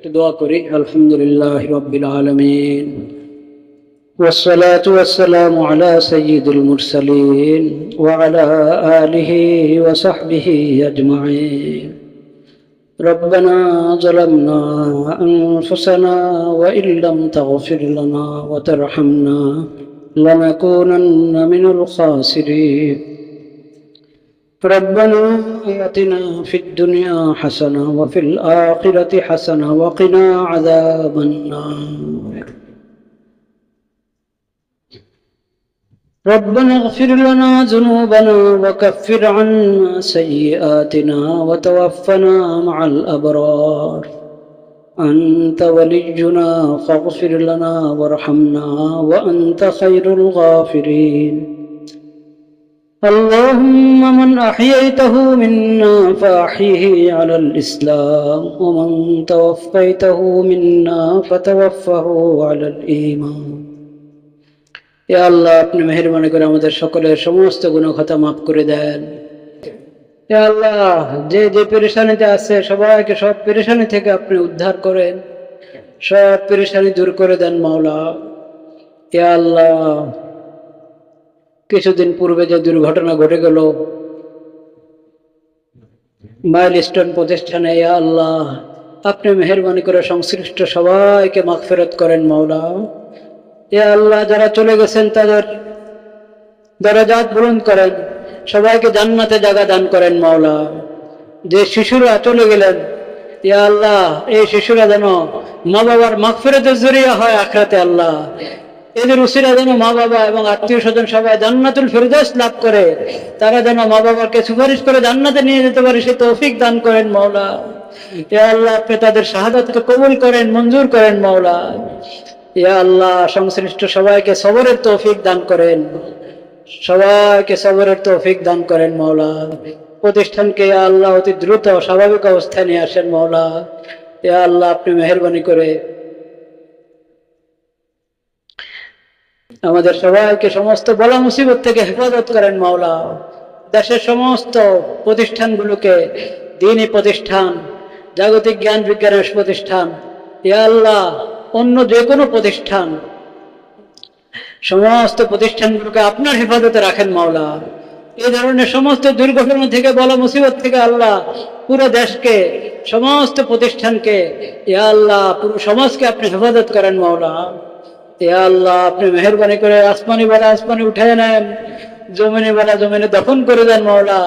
দোয়া করি আলহামদুলিল্লাহ রব্বিল আলমিন والصلاة والسلام على سيد المرسلين وعلى آله وصحبه أجمعين ربنا ظلمنا أنفسنا وإن لم تغفر لنا وترحمنا لنكونن من الخاسرين ربنا آتنا في الدنيا حسنة وفي الآخرة حسنة وقنا عذاب النار. ربنا اغفر لنا ذنوبنا وكفر عنا سيئاتنا وتوفنا مع الأبرار. أنت ولينا فاغفر لنا وارحمنا وأنت خير الغافرين. اللهم من أحييته منا فأحيه على الإسلام ومن توفيته منا فتوفه على الإيمان এ আল্লাহ আপনি মেহরবানি করে আমাদের সকলের সমস্ত গুণখাতা মাফ করে দেন এ আল্লাহ যে যে পেরেশানিতে আছে সবাইকে সব পেরেশানি থেকে আপনি উদ্ধার করেন সব পেরেশানি দূর করে দেন মাওলা এ আল্লাহ কিছুদিন পূর্বে যে দুর্ঘটনা ঘটে গেল মাইল স্টোন প্রতিষ্ঠানে আল্লাহ, আপনি মেহরবানি করে সংশ্লিষ্ট সবাইকে মাগফেরত করেন, মাওলা। এ আল্লাহ, যারা চলে গেছেন তাদের দরাজাত পূরণ করেন, সবাইকে জান্নাতে জায়গা দান করেন, মাওলা। যে শিশুরা চলে গেলেন, ইয়া আল্লাহ, এই শিশুরা যেন মা বাবার মাগফিরাতের জরিয়া হয় আখরাতে, আল্লাহ। এদের উসিরা যেন মা বাবা এবং আত্মীয় স্বজন সবাই জান্নাতুল ফেরদৌস লাভ করে, তারা যেন মা বাবাকে সুপারিশ করে জান্নাতে নিয়ে যেতে পারে সে তৌফিক দান করেন মাওলা। আল্লাহ তাদের শাহাদাতকে কবুল করেন, মঞ্জুর করেন মাওলা। ইয়া আল্লাহ, সংশ্লিষ্ট সবাইকে সবরের তৌফিক দান করেন। সবাইকে সবরের তৌফিক দান করেন মৌলা প্রতিষ্ঠানকে আল্লাহ, অতি দ্রুত স্বাভাবিক অবস্থায় নিয়ে আসেন মৌলা ইয়া আল্লাহ, আপনি মেহরবানি করে আমাদের সবাইকে সমস্ত বলা মুসিবত থেকে হেফাজত করেন মাওলা। দেশের সমস্ত প্রতিষ্ঠানগুলোকে দিনই প্রতিষ্ঠান, জাগতিক জ্ঞান বিজ্ঞানের প্রতিষ্ঠান, ইয়া আল্লাহ, অন্য যে কোনো প্রতিষ্ঠান, সমস্ত প্রতিষ্ঠানগুলোকে আপনার হেফাজতে রাখেন মাওলা। এই ধরনের সমস্ত দুর্ঘটনা থেকে, বলা মুসিবত থেকে আল্লাহ পুরো দেশকে, সমস্ত প্রতিষ্ঠানকে এ আল্লাহ, পুরো সমাজকে আপনি হেফাজত করেন মাওলা। আল্লাহ, আপনি মেহরবানি করে আসমানি বেলা আসমানি উঠে নেন, জমিনে বেলা জমিনে দফন করে দেন মাওলা।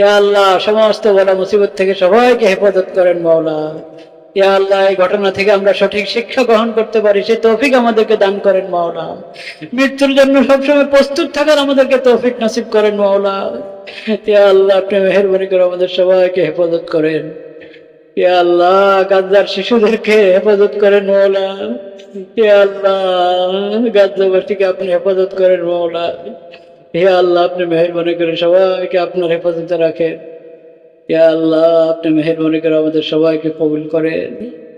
এ আল্লাহ, সমস্ত বলা মুসিবত থেকে সবাইকে হেফাজত করেন মাওলা। ইয়া আল্লাহ, এই ঘটনা থেকে আমরা সঠিক শিক্ষা গ্রহণ করতে পারি, সেই তৌফিক আমাদেরকে দান করেন মাওলা। মৃত্যুর জন্য সবসময় প্রস্তুত থাকার আমাদেরকে তৌফিক নসিব করেন মাওলা। ইয়া আল্লাহ, আপনি মেহরবানি করে আমাদের সবাইকে হেফাজত করেন। আল্লাহ, গাদ্দার শিশুদেরকে হেফাজত করেন মৌলা। হে আল্লাহ গাদ্দাবাসীকে আপনি হেফাজত করেন মৌলা। হে আল্লাহ, আপনি মেহরবানি করে সবাইকে আপনার হেফাজতে রাখেন। ইয়া আল্লাহ, আপনি মেহরবানি করে আমাদের সবাইকে কবুল করেন।